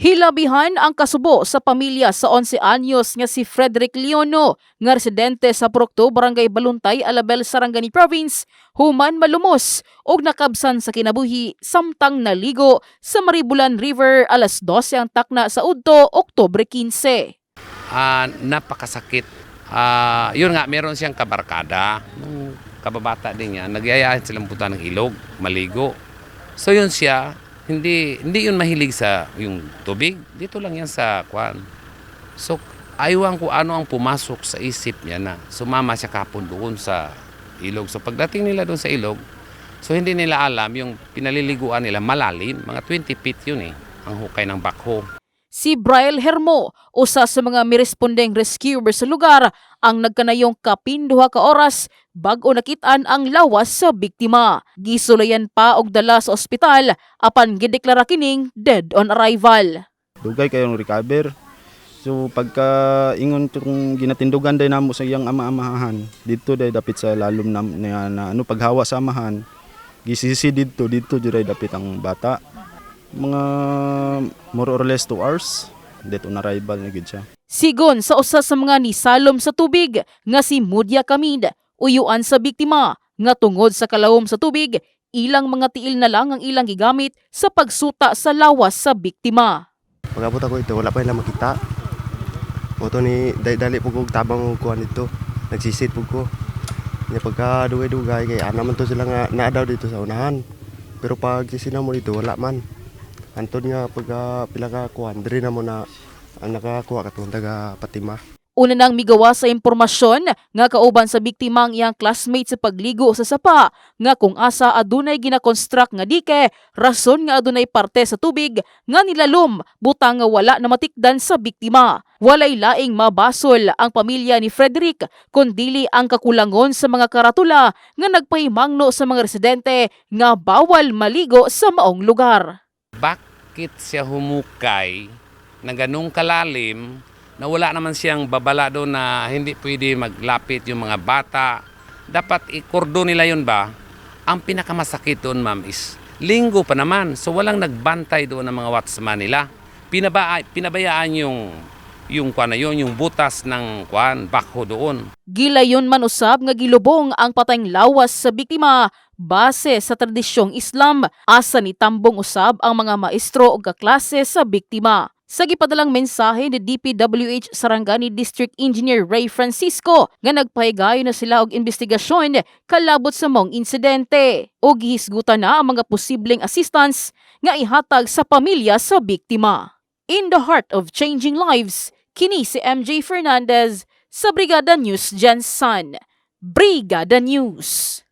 Hilabihan ang kasubo sa pamilya sa 11 anyos nga si Frederick Leono, nga residente sa Procto, Barangay Baluntay, Alabel, Sarangani Province, human malumos og nakabsan sa kinabuhi samtang naligo sa Maribulan River alas 12 ang takna sa Udto, Oktubre 15. Ah, napakasakit. Ah, yun nga, meron siyang kabarkada. Nung kababata din niya, nagyayaan silang punta ng ilog, maligo. So yun siya, hindi hindi yun mahilig sa yung tubig. Dito lang yan sa kwan. So aywan ko ano ang pumasok sa isip niya na sumama siya kapon doon sa ilog. So pagdating nila doon sa ilog, so hindi nila alam yung pinaliliguan nila malalim, mga 20 feet yun eh, ang hukay ng bakho. Si Brian Hermo, usa sa mga mirespondeng rescuer sa lugar, ang nagkanayong kapinduha ka oras bag-o nakitaan ang lawas sa biktima. Gisulayan pa og dala sa ospital apan gideklara kining dead on arrival. dugay kayong recover. So pagka ingon tong ginatindugan day namo sa iyang ama-amahan dito day dapit sa lalom na, na, na ano paghawa sa amahan gisisi dito dito jud dapit ang bata mga more or less 2 hours dead on arrival na gid siya Sigon sa usa sa mga nisalom sa tubig nga si Mudya Kamid, uyuan sa biktima nga tungod sa kalawom sa tubig, ilang mga tiil na lang ang ilang gigamit sa pagsuta sa lawas sa biktima. Pagabot ako ito, wala pa nila makita. Moto ni dali-dali po kong tabang kuhan ito. Nagsisit po ko. Nya pagka dugay-dugay, kaya naman to sila nga naadaw dito sa unahan. Pero pag sisina mo dito, wala man. Anton nga pagka pila ka kuhan, diri na mo na ang nakakuha ka itong taga Patima. Una nang migawa sa impormasyon nga kauban sa biktima ang iyang classmate sa pagligo sa sapa nga kung asa adunay ginakonstruct nga dike rason nga adunay parte sa tubig nga nilalom butang nga wala na matikdan sa biktima. Walay laing mabasol ang pamilya ni Frederick kundili ang kakulangon sa mga karatula nga nagpahimangno sa mga residente nga bawal maligo sa maong lugar. Bakit siya humukay na ganong kalalim na wala naman siyang babala doon na hindi pwede maglapit yung mga bata. Dapat ikordo nila yun ba? Ang pinakamasakit doon, ma'am, is linggo pa naman. So walang nagbantay doon ng mga watchman nila. Pinaba, pinabayaan yung yung kwan na yun, yung butas ng kwan, bakho doon. Gilayon man usab nga gilubong ang patayng lawas sa biktima base sa tradisyong Islam asa ni tambong usab ang mga maestro ug kaklase sa biktima. Sa gipadalang mensahe ni DPWH Sarangani District Engineer Ray Francisco nga nagpahigayon na sila og investigasyon kalabot sa mong insidente o gihisgutan na ang mga posibleng assistance nga ihatag sa pamilya sa biktima. In the heart of changing lives, kini si MJ Fernandez sa Brigada News Jensen. Brigada News.